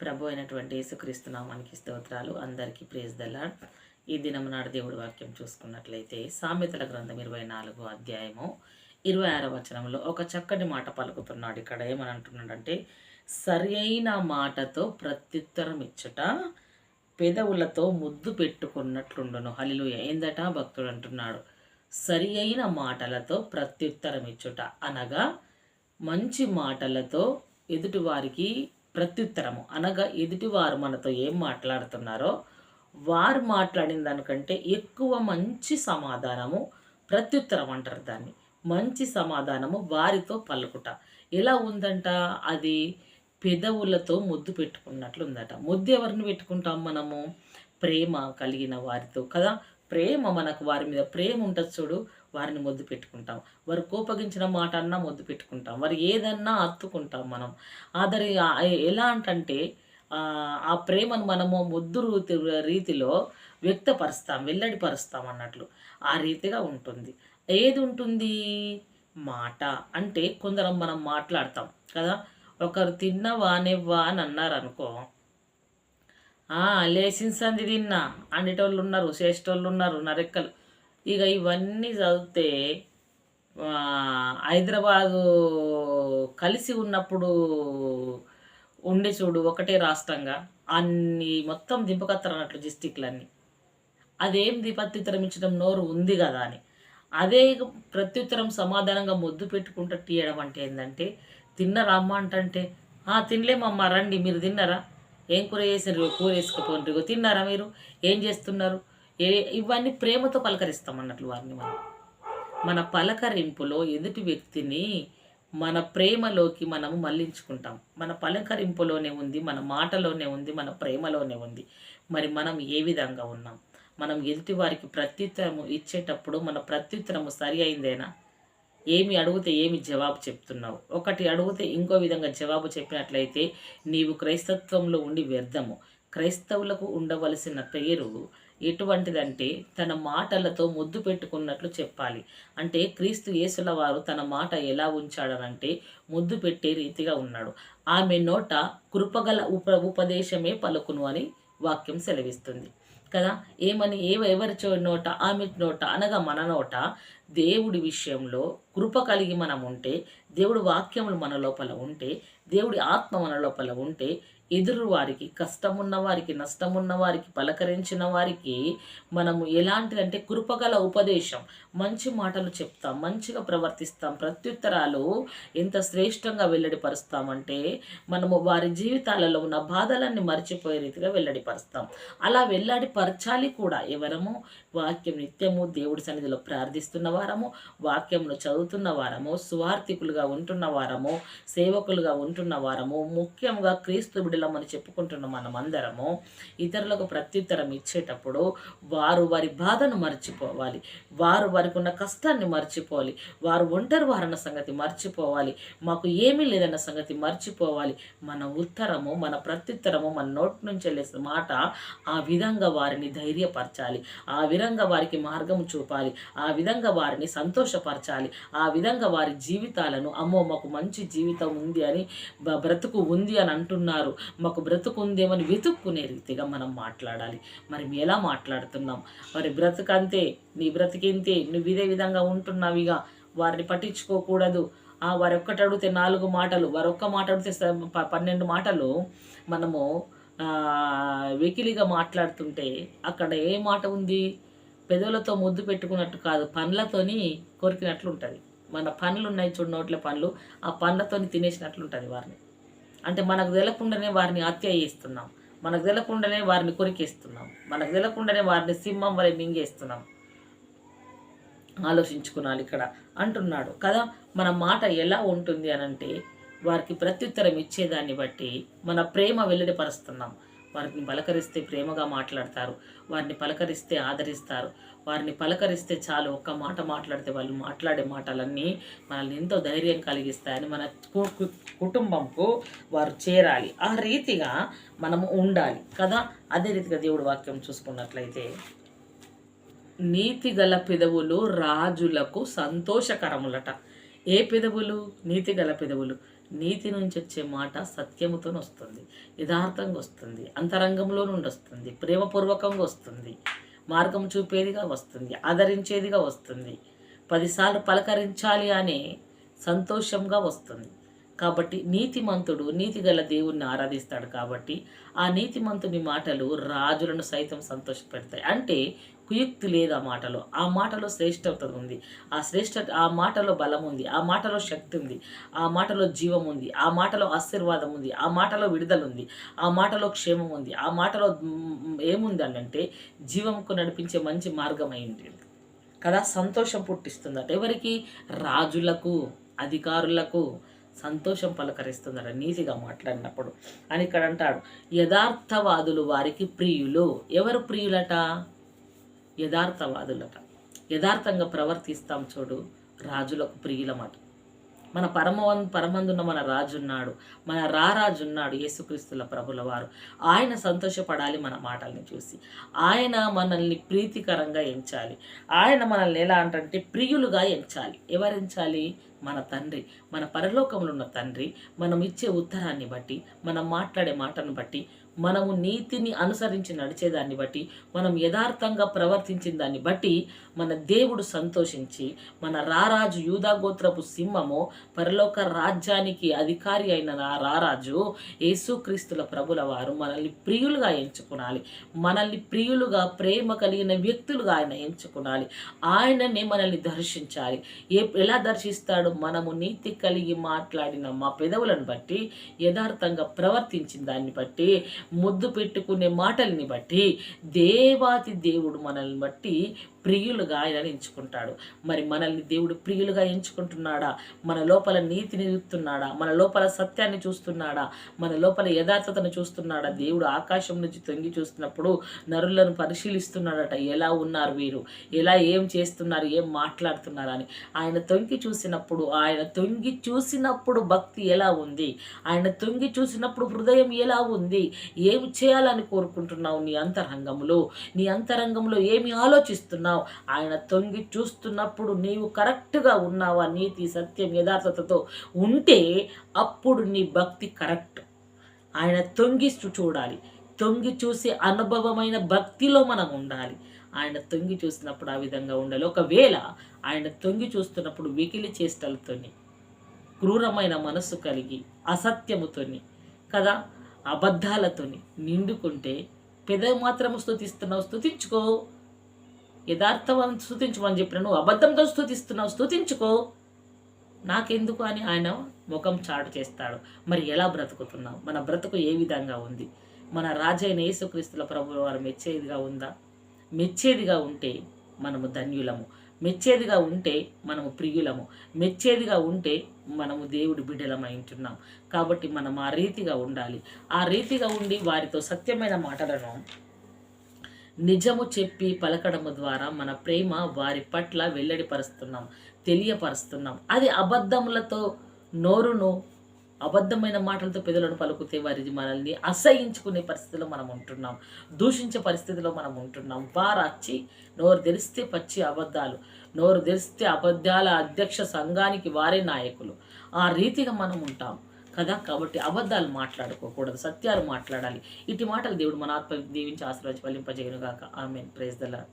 ప్రభు అయినటువంటి యేసుక్రీస్తు నామానికి స్తోత్రాలు. అందరికీ ప్రేజ్ దల్లాడ్ ఈ దినం నాడు దేవుడి వాక్యం చూసుకున్నట్లయితే సామెతల గ్రంథం ఇరవై నాలుగు అధ్యాయము ఇరవై ఆరో వచనంలో ఒక చక్కటి మాట పలుకుతున్నాడు. ఇక్కడ ఏమని అంటున్నాడంటే సరి అయిన మాటతో ప్రత్యుత్తరం ఇచ్చుట పెదవులతో ముద్దు పెట్టుకున్నట్లుండును. హలిలు ఏందట? భక్తుడు అంటున్నాడు సరి అయిన మాటలతో ప్రత్యుత్తరం ఇచ్చుట. అనగా మంచి మాటలతో ఎదుటివారికి ప్రత్యుత్తరము. అనగా ఎదుటివారు మనతో ఏం మాట్లాడుతున్నారో వారు మాట్లాడిన దానికంటే ఎక్కువ మంచి సమాధానము ప్రత్యుత్తరం అంటారు దాన్ని. మంచి సమాధానము వారితో పలుకుట. ఎలా ఉందంట? అది పెదవులతో ముద్దు పెట్టుకున్నట్లు ఉందట ముద్దు ఎవరిని పెట్టుకుంటాం మనము? ప్రేమ కలిగిన వారితో కదా? ప్రేమ మనకు వారి మీద ప్రేమ ఉంటుంది చూడు వారిని ముద్దు పెట్టుకుంటాం. వారు కోపగించిన మాట అన్నా ముద్దు పెట్టుకుంటాం. వారు ఏదన్నా అత్తుకుంటాం మనం. ఆదరి ఎలా అంటే ఆ ప్రేమను మనము ముద్దు రీతి రీతిలో వ్యక్తపరుస్తాం వెల్లడిపరుస్తాం అన్నట్లు. ఆ రీతిగా ఉంటుంది. ఏది ఉంటుంది? మాట. అంటే కొందరం మనం మాట్లాడతాం కదా. ఒకరు తిన్నవానివ్వా అని అన్నారు అనుకో లేచిన సంది తిన్నా. అండేటోళ్ళు ఉన్నారు చేసేటోళ్ళు ఉన్నారు నరెక్కలు. ఇక ఇవన్నీ చదివితే హైదరాబాదు కలిసి ఉన్నప్పుడు ఉండి చూడు ఒకటే రాష్ట్రంగా. అన్ని మొత్తం దింపకత్తరు అన్నట్లు డిస్టిక్లన్నీ. అదేం ప్రత్యుత్తరం ఇచ్చడం నోరు ఉంది కదా అని. అదే ప్రత్యుత్తరం సమాధానంగా ముద్దు పెట్టుకుంటూ తీయడం అంటే ఏంటంటే తిన్నరా అమ్మ అంటే తినలేమమ్మా రండి మీరు తిన్నరా? ఏం కూర చేసినారు కూర వేసుకుపోండి తిన్నారా మీరు? ఏం చేస్తున్నారు? ఏ ఇవన్నీ ప్రేమతో పలకరిస్తాం అన్నట్లు వారిని మనం. మన పలకరింపులో ఎదుటి వ్యక్తిని మన ప్రేమలోకి మనము మళ్ళించుకుంటాం. మన పలకరింపులోనే ఉంది మన మాటలోనే ఉంది మన ప్రేమలోనే ఉంది. మరి మనం ఏ విధంగా ఉన్నాం? మనం ఎదుటి వారికి ప్రత్యుత్తరము ఇచ్చేటప్పుడు మన ప్రత్యుత్తరము సరి అయిందేనా? ఏమి అడిగితే ఏమి జవాబు చెప్తున్నావు? ఒకటి అడిగితే ఇంకో విధంగా జవాబు చెప్పినట్లయితే నీవు క్రైస్తత్వంలో ఉండి వ్యర్థము. క్రైస్తవులకు ఉండవలసిన పేరు ఎటువంటిదంటే తన మాటలతో ముద్దు పెట్టుకున్నట్లు చెప్పాలి. అంటే క్రీస్తు యేసుల వారు తన మాట ఎలా ఉంచాడనంటే ముద్దు పెట్టే రీతిగా ఉన్నాడు. ఆమె నోట కృపగల ఉప ఉపదేశమే పలుకును అని వాక్యం సెలవిస్తుంది. కదా? ఏమని? ఏవ ఎవరి నోట ఆమె నోట అనగా మన నోట దేవుడి విషయంలో కృప కలిగి మనం ఉంటే దేవుడి వాక్యములు మన లోపల ఉంటే దేవుడి ఆత్మ మన లోపల ఉంటే ఎదురు వారికి కష్టమున్న వారికి నష్టమున్న వారికి పలకరించిన వారికి మనము ఎలాంటిదంటే కృపగల ఉపదేశం. మంచి మాటలు చెప్తాం మంచిగా ప్రవర్తిస్తాం ప్రత్యుత్తరాలు ఎంత శ్రేష్టంగా వెల్లడిపరుస్తామంటే మనము వారి జీవితాలలో ఉన్న బాధలన్నీ మర్చిపోయే రీతిగా వెల్లడిపరుస్తాం. అలా వెల్లడిపరచాలి కూడా ఎవరము? వాక్యం నిత్యము దేవుడి సన్నిధిలో ప్రార్థిస్తున్న వారము వాక్యంలో చదువుతున్న వారము సువార్థికులుగా ఉంటున్న వారము సేవకులుగా ఉంటున్న వారము ముఖ్యంగా క్రీస్తు మనం చెప్పుకుంటున్న మనం అందరము ఇతరులకు ప్రత్యుత్తరం ఇచ్చేటప్పుడు వారు వారి బాధను మర్చిపోవాలి. వారు వారికి ఉన్న కష్టాన్ని మర్చిపోవాలి. వారు ఒంటరి వారన్న సంగతి మర్చిపోవాలి. మాకు ఏమీ లేదన్న సంగతి మర్చిపోవాలి. మన ఉత్తరము మన ప్రత్యుత్తరము మన నోటి నుంచి వెళ్ళే మాట ఆ విధంగా వారిని ధైర్యపరచాలి. ఆ విధంగా వారికి మార్గం చూపాలి. ఆ విధంగా వారిని సంతోషపరచాలి. ఆ విధంగా వారి జీవితాలను అమ్మో మాకు మంచి జీవితం ఉంది అని బ్రతుకు ఉంది అని అంటున్నారు. మాకు బ్రతుకుందేమని వెతుక్కునే రీతిగా మనం మాట్లాడాలి. మరి ఎలా మాట్లాడుతున్నాం? మరి బ్రతుకంతే నీ బ్రతికింతే నువ్వు ఇదే విధంగా ఉంటున్నావిగా వారిని పట్టించుకోకూడదు. ఆ వారి ఒక్కటి అడిగితే నాలుగు మాటలు వారు ఒక్క మాట అడిగితే పన్నెండు మాటలు మనము వెకిలిగా మాట్లాడుతుంటే అక్కడ ఏ మాట ఉంది? పెదవులతో ముద్దు పెట్టుకున్నట్టు కాదు పండ్లతోని కొరికినట్లు ఉంటుంది మన పనులు ఉన్నాయి చూడు నోట్ల పనులు ఆ పండ్లతోని తినేసినట్లు ఉంటుంది వారిని. అంటే మనకు తెలకుండానే వారిని హత్య చేస్తున్నాం మనకు తెలకుండానే వారిని కొరికేస్తున్నాం. మనకు తెలకుండానే వారిని సింహం వరే మింగేస్తున్నాం. ఆలోచించుకున్నాను ఇక్కడ. అంటున్నాడు. కదా మన మాట ఎలా ఉంటుంది అనంటే వారికి ప్రత్యుత్తరం ఇచ్చేదాన్ని బట్టి మన ప్రేమ వెల్లడిపరుస్తున్నాం వారిని పలకరిస్తే ప్రేమగా మాట్లాడతారు. వారిని పలకరిస్తే ఆదరిస్తారు. వారిని పలకరిస్తే చాలు ఒక్క మాట మాట్లాడితే వాళ్ళు మాట్లాడే మాటలన్నీ మనల్ని ఎంతో ధైర్యం కలిగిస్తాయని మన కుటుంబంకు వారు చేరాలి. ఆ రీతిగా మనము ఉండాలి కదా? అదే రీతిగా దేవుడు వాక్యం చూసుకున్నట్లయితే నీతి గల పెదవులు రాజులకు సంతోషకరములట. ఏ పెదవులు? నీతి గల పెదవులు. నీతి నుంచి వచ్చే మాట సత్యముతో వస్తుంది యథార్థంగా వస్తుంది అంతరంగంలో నుండి వస్తుంది ప్రేమపూర్వకంగా వస్తుంది మార్గం చూపేదిగా వస్తుంది ఆదరించేదిగా వస్తుంది పదిసార్లు పలకరించాలి అనే సంతోషంగా వస్తుంది. కాబట్టి నీతిమంతుడు నీతి గల దేవుణ్ణి ఆరాధిస్తాడు కాబట్టి ఆ నీతిమంతుని మాటలు రాజులను సైతం సంతోషపెడతాయి. అంటే కుయుక్తి లేదు ఆ మాటలో. ఆ మాటలో శ్రేష్టత ఉంది. ఆ శ్రేష్ట ఆ మాటలో బలం ఉంది. ఆ మాటలో శక్తి ఉంది. ఆ మాటలో జీవం ఉంది. ఆ మాటలో ఆశీర్వాదం ఉంది. ఆ మాటలో విడుదల ఉంది. ఆ మాటలో క్షేమం ఉంది. ఆ మాటలో ఏముంది అంటే జీవంకు నడిపించే మంచి మార్గం అయింది కదా సంతోషం పుట్టిస్తుందట. ఎవరికి? రాజులకు అధికారులకు సంతోషం పలకరిస్తుందట. నీతిగా మాట్లాడినప్పుడు. అని ఇక్కడ అంటాడు. యథార్థవాదులు వారికి ప్రియులు. ఎవరు ప్రియులట? యథార్థవాదులట. యథార్థంగా ప్రవర్తిస్తాం చూడు రాజులకు ప్రియులమాట. మన పరమవన్ పరమందున్న మన రాజు ఉన్నాడు మన రారాజు ఉన్నాడు యేసుక్రీస్తుల ప్రభుల వారు ఆయన సంతోషపడాలి మన మాటల్ని చూసి. ఆయన మనల్ని ప్రీతికరంగా ఎంచాలి. ఆయన మనల్ని ఎలా అంటే ప్రియులుగా ఎంచాలి. ఎవరెంచాలి? మన తండ్రి. మన పరలోకంలో ఉన్న తండ్రి. మనం ఇచ్చే ఉత్తరాన్ని బట్టి మనం మాట్లాడే మాటను బట్టి మనము నీతిని అనుసరించి నడిచేదాన్ని బట్టి మనం యథార్థంగా ప్రవర్తించిన దాన్ని బట్టి మన దేవుడు సంతోషించి మన రారాజు యూదాగోత్రపు సింహము పరలోక రాజ్యానికి అధికారి అయిన రారాజు యేసుక్రీస్తుల ప్రభుల వారు మనల్ని ప్రియులుగా ఎంచుకునాలి. మనల్ని ప్రియులుగా ప్రేమ కలిగిన వ్యక్తులుగా ఆయన ఎంచుకునాలి. ఆయననే మనల్ని దర్శించాలి. ఏ ఎలా దర్శిస్తాడు? మనము నీతి కలిగి మాట్లాడిన మా పెదవులను బట్టి యథార్థంగా ప్రవర్తించిన దాన్ని బట్టి ముద్దు పెట్టుకునే మాటల్ని బట్టి దేవాతి దేవుడు మనల్ని బట్టి ప్రియులుగా ఆయన ఎంచుకుంటాడు. మరి మనల్ని దేవుడు ప్రియులుగా ఎంచుకుంటున్నాడా? మన లోపల నీతిని చూస్తున్నాడా మన లోపల సత్యాన్ని చూస్తున్నాడా? మన లోపల యథార్థతను చూస్తున్నాడా? దేవుడు ఆకాశం నుంచి తొంగి చూస్తున్నప్పుడు నరులను పరిశీలిస్తున్నాడట. ఎలా ఉన్నారు వీరు? ఎలా ఏం చేస్తున్నారు? ఏం మాట్లాడుతున్నారు అని. ఆయన తొంగి చూసినప్పుడు ఆయన తొంగి చూసినప్పుడు భక్తి ఎలా ఉంది? ఆయన తొంగి చూసినప్పుడు హృదయం ఎలా ఉంది? ఏమి చేయాలని కోరుకుంటున్నావు నీ అంతరంగంలో నీ అంతరంగంలో ఏమి ఆలోచిస్తున్నావు? ఆయన తొంగి చూస్తున్నప్పుడు నీవు కరెక్ట్గా ఉన్నావా? నీతి సత్యం యథార్థతతో ఉంటే అప్పుడు నీ భక్తి కరెక్ట్. ఆయన తొంగి చూడాలి. తొంగి చూసే అనుభవమైన భక్తిలో మనం ఉండాలి. ఆయన తొంగి చూసినప్పుడు ఆ విధంగా ఉండాలి. ఒకవేళ ఆయన తొంగి చూస్తున్నప్పుడు వికిలి చేష్టలతోని క్రూరమైన మనస్సు కలిగి అసత్యముతోని కదా? అబద్ధాలతోని నిండుకుంటే పెదవి మాత్రము స్థుతిస్తున్నావు స్థుతించుకో యథార్థం స్థుతించమని చెప్పిన నువ్వు అబద్ధంతో స్థుతిస్తున్నావు స్థుతించుకో నాకెందుకు అని ఆయన ముఖం చాటు చేస్తాడు. మరి ఎలా బ్రతుకుతున్నావు? మన బ్రతుకు ఏ విధంగా ఉంది? మన రాజైన యేసుక్రీస్తుల ప్రభు వారు మెచ్చేదిగా ఉందా? మెచ్చేదిగా ఉంటే మనము ధన్యులము. మెచ్చేదిగా ఉంటే మనము ప్రియులము. మెచ్చేదిగా ఉంటే మనము దేవుడి బిడ్డలమై ఉంటున్నాం. కాబట్టి మనం ఆ రీతిగా ఉండాలి. ఆ రీతిగా ఉండి వారితో సత్యమైన మాటలను నిజము చెప్పి పలకడము ద్వారా మన ప్రేమ వారి పట్ల వెల్లడిపరుస్తున్నాం తెలియపరుస్తున్నాం. అది అబద్ధములతో నోరును అబద్ధమైన మాటలతో పెదలను పలుకుతే వారిది మనల్ని అసహించుకునే పరిస్థితిలో మనం ఉంటున్నాం. దూషించే పరిస్థితిలో మనం ఉంటున్నాం. వారు వచ్చి నోరు తెలిస్తే పచ్చి అబద్ధాలు నోరు తెలిస్తే అబద్ధాల అధ్యక్ష సంఘానికి వారే నాయకులు. ఆ రీతిగా మనం ఉంటాం. కదా? కాబట్టి అబద్ధాలు మాట్లాడుకోకూడదు సత్యాలు మాట్లాడాలి. ఇటు మాటలు దేవుడు మన ఆత్మ దీవించి ఆశీర్వాద ఫలింపజేయను గాక ఆమె ప్రేజ్ దలా